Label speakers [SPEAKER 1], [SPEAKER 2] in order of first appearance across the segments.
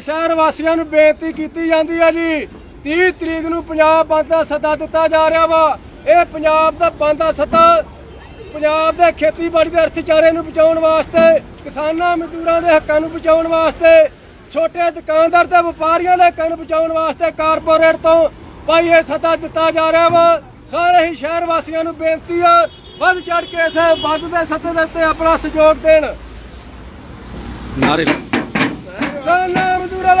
[SPEAKER 1] ਸ਼ਹਿਰ ਵਾਸੀਆਂ ਨੂੰ ਬੇਨਤੀ ਕੀਤੀ ਜਾਂਦੀ ਹੈ ਜੀ। 30 ਤਰੀਕ ਨੂੰ ਪੰਜਾਬ ਬੰਦ ਦਾ ਸੱਦਾ ਦਿੱਤਾ ਜਾ ਰਿਹਾ ਵਾ। ਇਹ ਪੰਜਾਬ ਦਾ ਬੰਦ ਦਾ ਸੱਦਾ ਪੰਜਾਬ ਦੇ ਖੇਤੀਬਾੜੀ ਦੇ ਅਰਥਚਾਰੇ ਨੂੰ ਬਚਾਉਣ ਵਾਸਤੇ ਕਿਸਾਨਾਂ ਮਜ਼ਦੂਰਾਂ ਦੇ ਹੱਕਾਂ ਨੂੰ ਬਚਾਉਣ ਵਾਸਤੇ ਛੋਟੇ ਦੁਕਾਨਦਾਰ ਤੇ ਵਪਾਰੀਆਂ ਦੇ ਹੱਕਾਂ ਨੂੰ ਬਚਾਉਣ ਵਾਸਤੇ ਕਾਰਪੋਰੇਟ ਤੋਂ ਭਾਈ ਇਹ ਸੱਦਾ ਦਿੱਤਾ ਜਾ ਰਿਹਾ ਵਾ। ਸਾਰੇ ਹੀ ਸ਼ਹਿਰ ਵਾਸੀਆਂ ਨੂੰ ਬੇਨਤੀ ਆ ਵੱਧ ਚੜ ਕੇ ਇਸ ਬੰਦ ਦੇ ਸੱਦੇ ਦੇ ਉੱਤੇ ਆਪਣਾ ਸਹਿਯੋਗ ਦੇਣ।
[SPEAKER 2] ਨਾਰੇ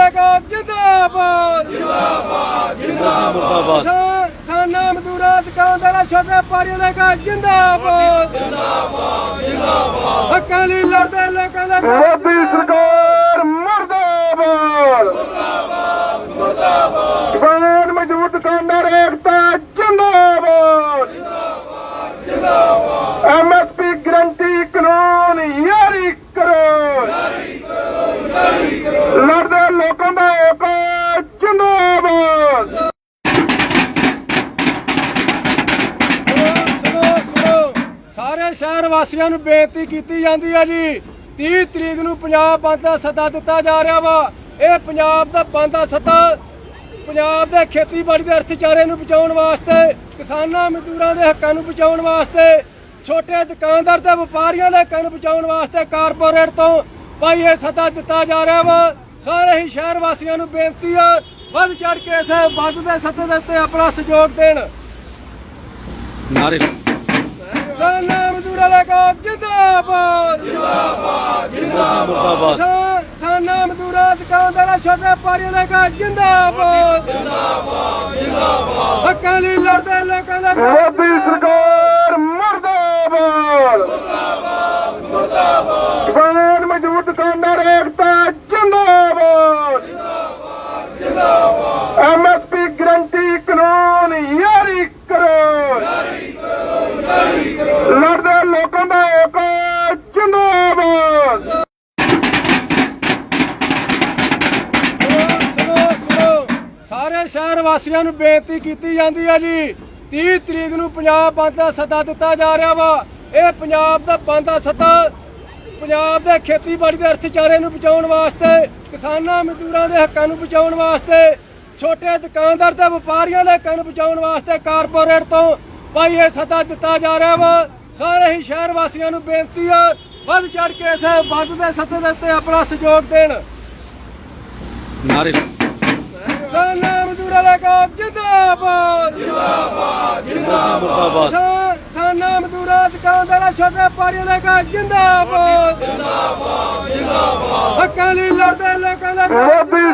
[SPEAKER 1] ਕਾ ਜਿੰਦਾਬਾਦ।
[SPEAKER 2] ਮੁਰਦਾਬਾਦ
[SPEAKER 1] ਕਿਸਾਨ- ਕਿਸਾਨਾਂ ਮਜ਼ਦੂਰਾਂ ਦੁਕਾਨਦਾਰਾਂ ਛੋਟੇ ਵਪਾਰੀਆਂ ਦਾ ਕਾ ਜਿੰਦਾਬਾਦ ਜਿੰਦਾਬਾਦ। ਜਿੰਦਾਬਾਦ। ਹੱਕਾਂ ਲਈ ਲੜਦੇ ਲੋਕਾਂ ਦਾ
[SPEAKER 3] ਮੋਦੀ ਸਰਕਾਰ ਮਰਦਾਬਾਦ। ਮਰਦਾਬਾਦ। ਮਰਦਾਬਾਦ ਕਿਸਾਨ ਮਜ਼ਦੂਰ ਦੁਕਾਨਦਾਰ ਏਕਤਾ ਜਿੰਦਾਬਾਦ। ਜਿੰਦਾਬਾਦ। ਜਿੰਦਾਬਾਦ ਐਮਐਸਪੀ ਗਰੰਟੀ ਕਾਨੂੰਨ ਯਾਰੀ ਕਰੋ। ਯਾਰੀ ਕਰੋ ਯਾਰੀ ਕਰੋ। ਲੜਦੇ ਲੋਕਾਂ ਦਾ ਏਕਤਾ, ਜਿੰਦਾਬਾਦ।
[SPEAKER 1] ਸਾਰੇ ਸ਼ਹਿਰ ਵਾਸੀਆਂ ਨੂੰ ਬੇਨਤੀ ਕੀਤੀ ਜਾਂਦੀ ਹੈ ਜੀ 30 ਤਰੀਕ ਨੂੰ ਪੰਜਾਬ ਬੰਦ ਦਾ ਸੱਦਾ ਦਿੱਤਾ ਜਾ ਰਿਹਾ ਵਾ। ਇਹ ਪੰਜਾਬ ਦਾ ਬੰਦ ਦਾ ਸੱਦਾ, ਪੰਜਾਬ ਦੇ ਖੇਤੀਬਾੜੀ ਦੇ ਅਰਥਚਾਰੇ ਨੂੰ ਬਚਾਉਣ ਵਾਸਤੇ, ਕਿਸਾਨਾਂ, ਮਜ਼ਦੂਰਾਂ ਦੇ ਹੱਕਾਂ ਨੂੰ ਬਚਾਉਣ ਵਾਸਤੇ, ਛੋਟੇ ਦੁਕਾਨਦਾਰ ਤੇ ਵਪਾਰੀਆਂ ਦੇ ਹੱਕਾਂ ਨੂੰ ਬਚਾਉਣ ਵਾਸਤੇ ਕਾਰਪੋਰੇਟ ਤੋਂ ਭਾਈ ਇਹ ਸੱਦਾ ਦਿੱਤਾ ਜਾ ਰਿਹਾ ਵਾ। ਸਾਰੇ ਹੀ ਸ਼ਹਿਰ ਵਾਸੀਆਂ ਨੂੰ ਬੇਨਤੀ ਆ ਵੱਧ ਚੜ ਕੇ ਇਸ ਬੰਦ ਦੇ ਸੱਦੇ ਦੇ ਉੱਤੇ ਆਪਣਾ ਸਹਿਯੋਗ ਦੇਣ।
[SPEAKER 2] ਨਾਰੇ।
[SPEAKER 1] ਕਿਸਾਨਾਂ ਮਜ਼ਦੂਰਾਂ ਦਾ ਕਾ ਜਿੰਦਾਬਾਦ। ਜਿੰਦਾਬਾਦ
[SPEAKER 2] ਮੁਰਦਾਬਾਦ
[SPEAKER 1] ਕਿਸਾਨਾਂ ਮਜ਼ਦੂਰਾਂ ਦੁਕਾਨਦਾਰਾਂ ਛੋਟੇ ਵਪਾਰੀਆਂ ਦਾ ਕਾ ਜਿੰਦਾਬਾਦ। ਜਿੰਦਾਬਾਦ ਜਿੰਦਾਬਾਦ ਹੱਕਾਂ ਲਈ ਲੜਦੇ ਲੋਕਾਂ ਦਾ
[SPEAKER 3] ਮੋਦੀ ਸਰਕਾਰ ਮਰਦਾਬਾਦ। ਮਰਦਾਬਾਦ ਮਰਦਾਬਾਦ। ਕਿਸਾਨ ਮਜ਼ਦੂਰ ਦੁਕਾਨਦਾਰ ਏਕਤਾ।
[SPEAKER 1] ਸ਼ਹਿਰ ਵਾਸੀਆਂ ਨੂੰ ਬੇਨਤੀ ਕੀਤੀ ਜਾਂਦੀ ਹੈ ਜੀ। 30 ਤਰੀਕ ਨੂੰ ਪੰਜਾਬ ਬੰਦ ਦਾ ਸੱਦਾ ਦਿੱਤਾ ਜਾ ਰਿਹਾ ਵਾ। ਇਹ ਪੰਜਾਬ ਦਾ ਬੰਦ ਦਾ ਸੱਦਾ ਪੰਜਾਬ ਦੇ ਖੇਤੀਬਾੜੀ ਦੇ ਅਰਥਚਾਰੇ ਨੂੰ ਬਚਾਉਣ ਵਾਸਤੇ ਕਿਸਾਨਾਂ ਮਜ਼ਦੂਰਾਂ ਦੇ ਹੱਕਾਂ ਨੂੰ ਬਚਾਉਣ ਵਾਸਤੇ ਛੋਟੇ ਦੁਕਾਨਦਾਰ ਤੇ ਵਪਾਰੀਆਂ ਦੇ ਹੱਕਾਂ ਨੂੰ ਬਚਾਉਣ ਵਾਸਤੇ ਕਾਰਪੋਰੇਟ ਤੋਂ ਭਾਈ ਇਹ ਸੱਦਾ ਦਿੱਤਾ ਜਾ ਰਿਹਾ ਵਾ। ਸਾਰੇ ਹੀ ਸ਼ਹਿਰ ਵਾਸੀਆਂ ਨੂੰ ਬੇਨਤੀ ਆ ਵੱਧ ਚੜ ਕੇ ਇਸ ਬੰਦ ਦੇ ਸੱਦੇ ਦੇ ਉੱਤੇ ਆਪਣਾ ਸਹਿਯੋਗ ਦੇਣ।
[SPEAKER 2] ਨਾਰੇ।
[SPEAKER 1] ਕਿਸਾਨਾਂ ਮਜ਼ਦੂਰਾਂ ਦਾ ਕਾ ਜਿੰਦਾਬਾਦ ਜਿੰਦਾਬਾਦ।
[SPEAKER 2] ਮੁਰਦਾਬਾਦ
[SPEAKER 1] ਕਿਸਾਨਾਂ ਮਜ਼ਦੂਰਾਂ ਦੁਕਾਨਦਾਰਾਂ ਛੋਟੇ ਵਪਾਰੀਆਂ ਦਾ ਕਾ ਜਿੰਦਾਬਾਦ। ਜਿੰਦਾਬਾਦ ਜਿੰਦਾਬਾਦ। ਹੱਕਾਂ ਲਈ ਲੜਦੇ ਲੋਕਾਂ ਦਾ
[SPEAKER 3] ਮੋਦੀ